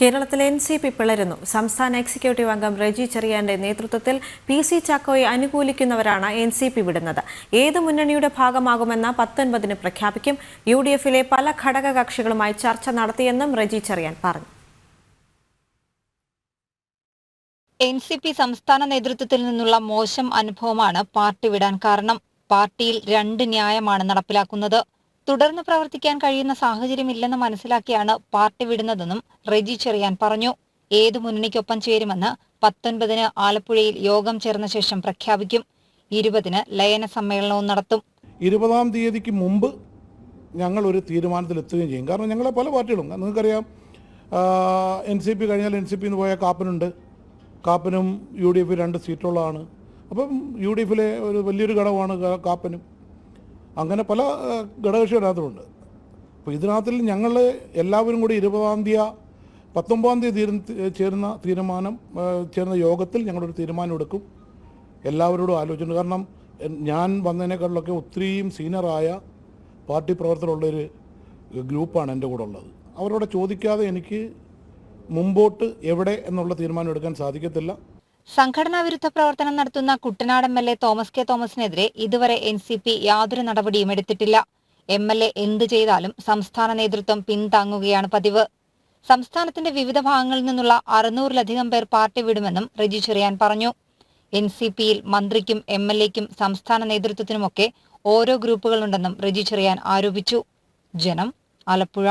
കേരളത്തിൽ N C P പിളരുന്നു. സംസ്ഥാന executive അംഗം റെജി ചെറിയാന്റെ നേതൃത്വത്തിൽ പി സി ചാക്കോയെ അനുകൂലിക്കുന്നവരാണ് എൻ സി പി വിടുന്നത്. ഏത് മുന്നണിയുടെ ഭാഗമാകുമെന്ന് പത്തൊൻപതിന് പ്രഖ്യാപിക്കും. യു ഡി എഫിലെ പല ഘടക കക്ഷികളുമായി ചർച്ച നടത്തിയെന്നും റെജി ചെറിയാൻ പറഞ്ഞു. എൻ സി പി സംസ്ഥാന നേതൃത്വത്തിൽ നിന്നുള്ള മോശം അനുഭവമാണ് പാർട്ടി വിടാൻ കാരണം. പാർട്ടിയിൽ രണ്ട് ന്യായമാണ് നടപ്പിലാക്കുന്നത്. തുടർന്ന് പ്രവർത്തിക്കാൻ കഴിയുന്ന സാഹചര്യമില്ലെന്ന് മനസ്സിലാക്കിയാണ് പാർട്ടി വിടുന്നതെന്നും റെജി ചെറിയാൻ പറഞ്ഞു. ഏതു മുന്നണിക്കൊപ്പം ചേരുമെന്ന് പത്തൊൻപതിന് ആലപ്പുഴയിൽ യോഗം ചേർന്ന ശേഷം പ്രഖ്യാപിക്കും. ഇരുപതിന് ലയന സമ്മേളനവും നടത്തും. ഇരുപതാം തീയതിക്ക് മുമ്പ് ഞങ്ങൾ ഒരു തീരുമാനത്തിൽ എത്തുകയും ചെയ്യും. കാരണം ഞങ്ങളെ പല പാർട്ടികളും നിങ്ങൾക്കറിയാം എൻ സി പി കഴിഞ്ഞാൽ എൻ സി പിന്ന് പോയ കാപ്പനുണ്ട്. കാപ്പനും യു ഡി എഫ് രണ്ട് സീറ്റുള്ളതാണ്. അപ്പം യു ഡി എഫിലെ ഒരു വലിയൊരു ഘടകമാണ് കാപ്പനും. അങ്ങനെ പല ആ, ഘടകകക്ഷി അതിനകത്തുണ്ട് അപ്പോൾ ഇതിനകത്തിൽ ഞങ്ങൾ എല്ലാവരും കൂടി ഇരുപതാം തീയതി പത്തൊമ്പതാം തീയതി തീരുന്ന ചേരുന്ന തീരുമാനം ചേരുന്ന യോഗത്തിൽ ഞങ്ങളൊരു തീരുമാനം എടുക്കും. എല്ലാവരോടും ആലോചിച്ചിട്ടുണ്ട്. കാരണം ഞാൻ വന്നതിനേക്കാളിലൊക്കെ ഒത്തിരിയും സീനിയറായ പാർട്ടി പ്രവർത്തനമുള്ളൊരു ഗ്രൂപ്പാണ് എന്റെ കൂടെ ഉള്ളത്. അവരോട് ചോദിക്കാതെ എനിക്ക് മുമ്പോട്ട് എവിടെ എന്നുള്ള തീരുമാനം എടുക്കാൻ സാധിക്കത്തില്ല. സംഘടനാ വിരുദ്ധ പ്രവർത്തനം നടത്തുന്ന Kuttanad M L A Thomas K തോമസിനെതിരെ ഇതുവരെ എൻ സി പി യാതൊരു നടപടിയും എടുത്തിട്ടില്ല. എം എൽ എ എന്ത് ചെയ്താലും സംസ്ഥാന നേതൃത്വം പിന്താങ്ങുകയാണ് പതിവ്. സംസ്ഥാനത്തിന്റെ വിവിധ ഭാഗങ്ങളിൽ നിന്നുള്ള അറുന്നൂറിലധികം പേർ പാർട്ടി വിടുമെന്നും റെജി ചെറിയാൻ പറഞ്ഞു. എൻ സി പിയിൽ മന്ത്രിക്കും എം എൽ എക്കും സംസ്ഥാന നേതൃത്വത്തിനുമൊക്കെ ഓരോ ഗ്രൂപ്പുകളുണ്ടെന്നും റെജി ചെറിയാൻ ആരോപിച്ചു. ജനം ആലപ്പുഴ